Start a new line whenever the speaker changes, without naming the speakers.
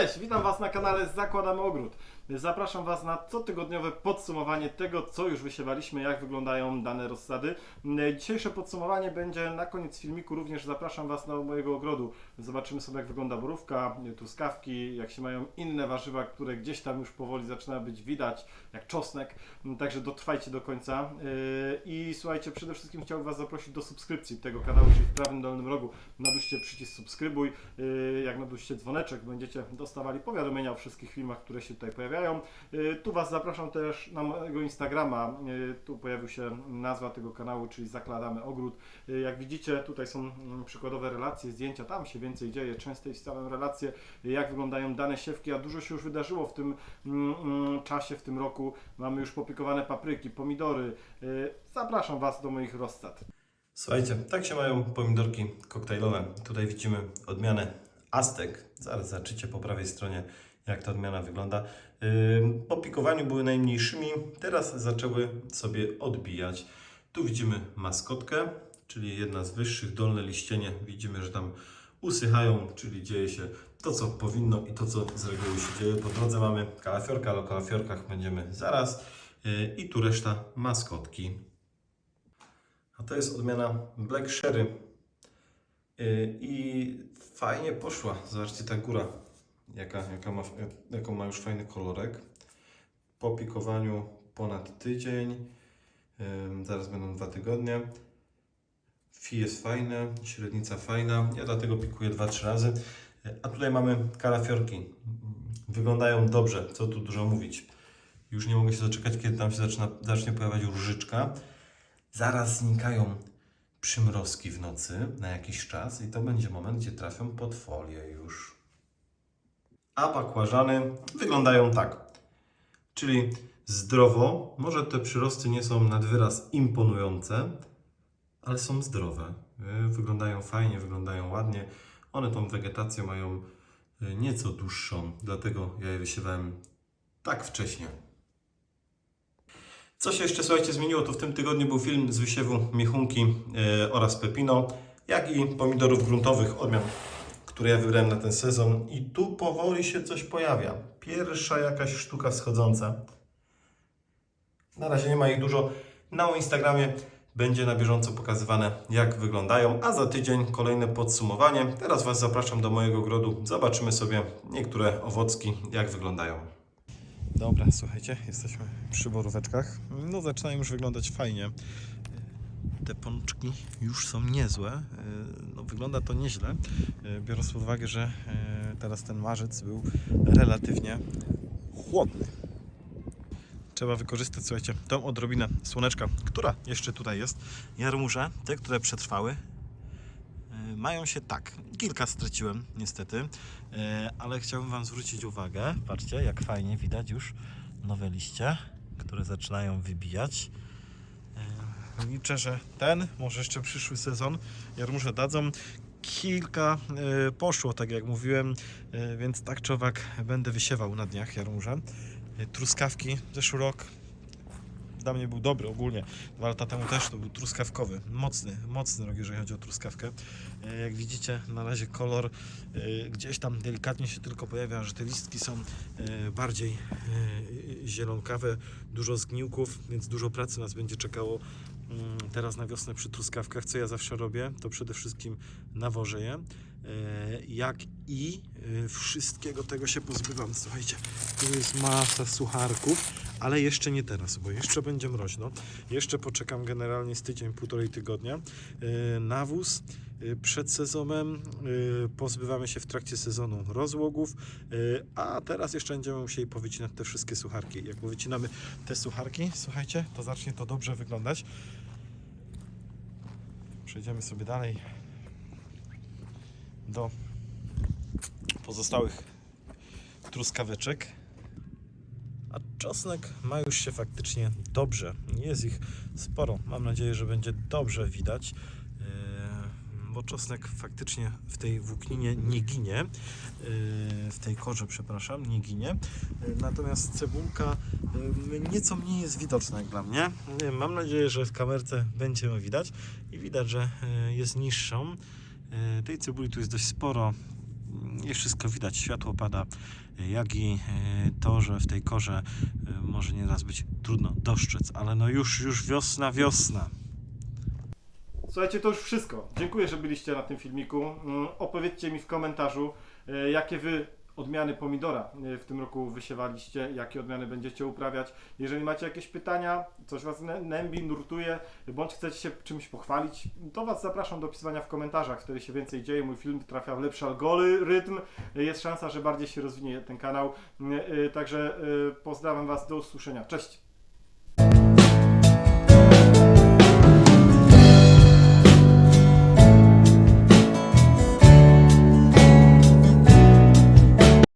Cześć, witam Was na kanale Zakładamy Ogród. Zapraszam Was na cotygodniowe podsumowanie tego, co już wysiewaliśmy, jak wyglądają dane rozsady. Dzisiejsze podsumowanie będzie na koniec filmiku, również zapraszam Was do mojego ogrodu. Zobaczymy sobie, jak wygląda borówka, truskawki, jak się mają inne warzywa, które gdzieś tam już powoli zaczyna być widać, jak czosnek. Także dotrwajcie do końca. I słuchajcie, przede wszystkim chciałbym Was zaprosić do subskrypcji tego kanału, czyli w prawym dolnym rogu naduście przycisk subskrybuj. Jak naduście dzwoneczek, będziecie dostawali powiadomienia o wszystkich filmach, które się tutaj pojawiają. Yy, Tu Was zapraszam też na mojego Instagrama. Yy, Tu pojawił się nazwa tego kanału, czyli Zakładamy Ogród. Yy, Jak widzicie, tutaj są mm, przykładowe relacje, zdjęcia, tam się więcej dzieje, często wstawiam relacje, jak wyglądają dane siewki, a dużo się już wydarzyło w tym mm, mm, czasie, w tym roku. Mamy już popiekowane papryki, pomidory. Zapraszam Was do moich rozsad.
Słuchajcie, tak się mają pomidorki koktajlowe. Tutaj widzimy odmianę Aztek. Zaraz zobaczycie po prawej stronie, jak ta odmiana wygląda. Po pikowaniu były najmniejszymi, teraz zaczęły sobie odbijać. Tu widzimy maskotkę, czyli jedna z wyższych, dolne liścienie. Widzimy, że tam usychają, czyli dzieje się to, co powinno i to, co z reguły się dzieje. Po drodze mamy kalafiorka, ale o kalafiorkach będziemy zaraz. Yy, I tu reszta maskotki. A to jest odmiana Black Sherry. Yy, I fajnie poszła. Zobaczcie ta góra, jaka, jaka ma, jaką ma już fajny kolorek. Po pikowaniu ponad tydzień. Zaraz będą dwa tygodnie. Fi jest fajne, średnica fajna. Ja dlatego pikuję 2-3 razy. Yy, A tutaj mamy kalafiorki. Wyglądają dobrze, co tu dużo mówić. Już nie mogę się doczekać, kiedy tam się zaczyna, zacznie pojawiać różyczka. Zaraz znikają przymrozki w nocy na jakiś czas i to będzie moment, gdzie trafią pod folię już. A bakłażany wyglądają tak. Czyli zdrowo, może te przyrosty nie są nad wyraz imponujące, ale są zdrowe. Y, Wyglądają fajnie, wyglądają ładnie. One tą wegetację mają y, nieco dłuższą, dlatego ja je wysiewałem tak wcześnie. Co się jeszcze, słuchajcie, zmieniło, to w tym tygodniu był film z wysiewu miechunki e, oraz pepino, jak i pomidorów gruntowych odmian, które ja wybrałem na ten sezon. I tu powoli się coś pojawia. Pierwsza jakaś sztuka wschodząca. Na razie nie ma ich dużo. Na moim Instagramie będzie na bieżąco pokazywane, jak wyglądają, a za tydzień kolejne podsumowanie. Teraz Was zapraszam do mojego ogrodu. Zobaczymy sobie niektóre owocki, jak wyglądają.
Dobra, słuchajcie, jesteśmy przy boróweczkach. No zaczynają już wyglądać fajnie. Te pączki już są niezłe. No, wygląda to nieźle, biorąc pod uwagę, że e, teraz ten marzec był relatywnie chłodny. Trzeba wykorzystać, słuchajcie, tą odrobinę słoneczka, która jeszcze tutaj jest. Jarmuże, te, które przetrwały, e, mają się tak. Kilka straciłem, niestety, e, ale chciałbym Wam zwrócić uwagę. Patrzcie, jak fajnie widać już nowe liście, które zaczynają wybijać. Liczę, że ten, może jeszcze przyszły sezon, jarmuże dadzą. Kilka e, poszło, tak jak mówiłem, e, więc tak czy owak będę wysiewał na dniach jarmuże. E, Truskawki, zeszły rok dla mnie był dobry ogólnie. Dwa lata temu też to był truskawkowy. Mocny, mocny rok, jeżeli chodzi o truskawkę. Jak widzicie, na razie kolor gdzieś tam delikatnie się tylko pojawia, że te listki są bardziej zielonkawe, dużo zgniłków, więc dużo pracy nas będzie czekało teraz na wiosnę przy truskawkach. Co ja zawsze robię, to przede wszystkim nawożę je. Jak i e, wszystkiego tego się pozbywam. Słuchajcie, tu jest masa sucharków, ale jeszcze nie teraz, bo jeszcze będzie mroźno. Jeszcze poczekam generalnie z tydzień, półtorej tygodnia. E, Nawóz e, przed sezonem, pozbywamy się w trakcie sezonu rozłogów, a teraz jeszcze będziemy musieli powycinać te wszystkie sucharki. Jak powycinamy te sucharki, słuchajcie, to zacznie to dobrze wyglądać. Przejdziemy sobie dalej do pozostałych truskaweczek. A czosnek ma już się faktycznie dobrze. Jest ich sporo. Mam nadzieję, że będzie dobrze widać. Bo czosnek faktycznie w tej włókninie nie ginie. Yy, W tej korze, przepraszam, nie ginie. Yy, Natomiast cebulka yy, nieco mniej jest widoczna jak dla mnie. Mam nadzieję, że w kamerce będzie ją widać. I widać, że jest niższą. Tej cebuli tu jest dość sporo.
Nie wszystko widać, światło pada, jak i e, to, że w tej korze e, może nieraz być trudno dostrzec, ale no już, już wiosna, wiosna.
Słuchajcie, to już wszystko. Dziękuję, że byliście na tym filmiku. Mm, Opowiedzcie mi w komentarzu, e, jakie wy odmiany pomidora e, w tym roku wysiewaliście, jakie odmiany będziecie uprawiać. Jeżeli macie jakieś pytania, coś was nę- nębi, nurtuje, bądź chcecie się czymś pochwalić, to was zapraszam do pisywania w komentarzach. Wtedy się więcej dzieje, mój film trafia w lepszy algorytm, E, jest szansa, że bardziej się rozwinie ten kanał. Także pozdrawiam was, do usłyszenia. Cześć!